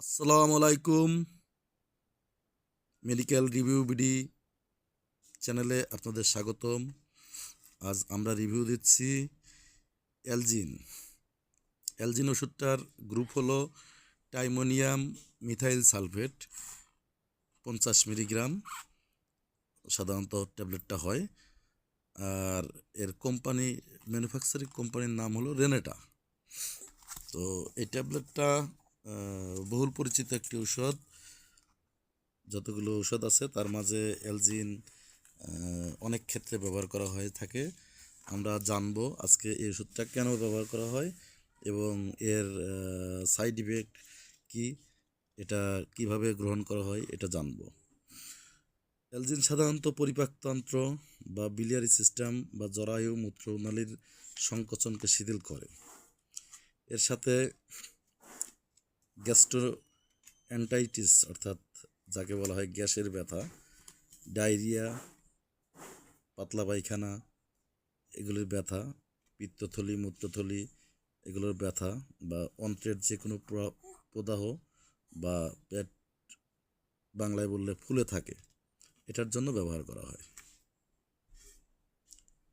আসসালামু আলাইকুম medical review BD চ্যানেলে আপনাদের স্বাগতম। আজ আমরা রিভিউ দিচ্ছি এলজিন এলজিন ওষুধটার গ্রুপ হলো টাইমোনিয়াম মিথাইল সালফেট, পঞ্চাশ মিলিগ্রাম, সাধারণত ট্যাবলেটটা হয়। আর এর কোম্পানি, ম্যানুফ্যাকচারিং কোম্পানির নাম হলো রেনেটা। তো এই ট্যাবলেটটা বহুল পরিচিত একটি ঔষধ। যতগুলো ঔষধ আছে, তার মাঝে এলজিন অনেক ক্ষেত্রে ব্যবহার করা হয়ে থাকে। আমরা জানব আজকে এই ওষুধটা কেন ব্যবহার করা হয় এবং এর সাইড ইফেক্ট কি, এটা কীভাবে গ্রহণ করা হয়, এটা জানব। এলজিন সাধারণত পরিপাকতন্ত্র বা বিলিয়ারি সিস্টেম বা জরায়ু মূত্রনালীর সংকোচনকে শিথিল করে। এর সাথে গ্যাস্ট্রো অ্যান্টাইটিস অর্থাৎ যাকে বলা হয় গ্যাসের ব্যথা, ডায়রিয়া, পাতলা পায়খানা, এগুলির ব্যথা, পিত্তথলি মূত্রথলি এগুলোর ব্যথা বা অন্ত্রের যে কোনো প্র- প্রদাহ বা পেট বাংলায় বললে ফুলে থাকে, এটার জন্য ব্যবহার করা হয়।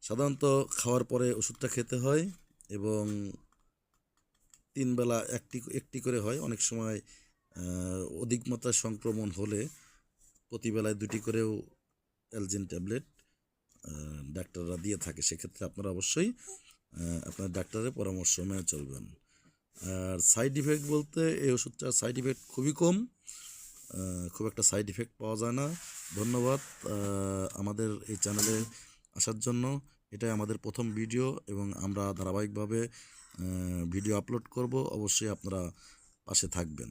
সাধারণত খাওয়ার পরে ওষুধটা খেতে হয় এবং তিন বেলা একটি একটি করে হয়। অনেক সময় অধিক মাত্রায় সংক্রমণ হলে প্রতিবেলায় দুটি করেও এলজিন ট্যাবলেট ডাক্তাররা দিয়ে থাকে। সেক্ষেত্রে আপনারা অবশ্যই আপনার ডাক্তারের পরামর্শ মেনে চলবেন। আর সাইড ইফেক্ট বলতে এই ওষুধটার সাইড ইফেক্ট খুবই কম খুব একটা সাইড ইফেক্ট পাওয়া যায় না। ধন্যবাদ আমাদের এই চ্যানেলে আসার জন্য। এটাই আমাদের প্রথম ভিডিও এবং আমরা ধারাবাহিকভাবে ভিডিও আপলোড করব। অবশ্যই আপনারা পাশে থাকবেন।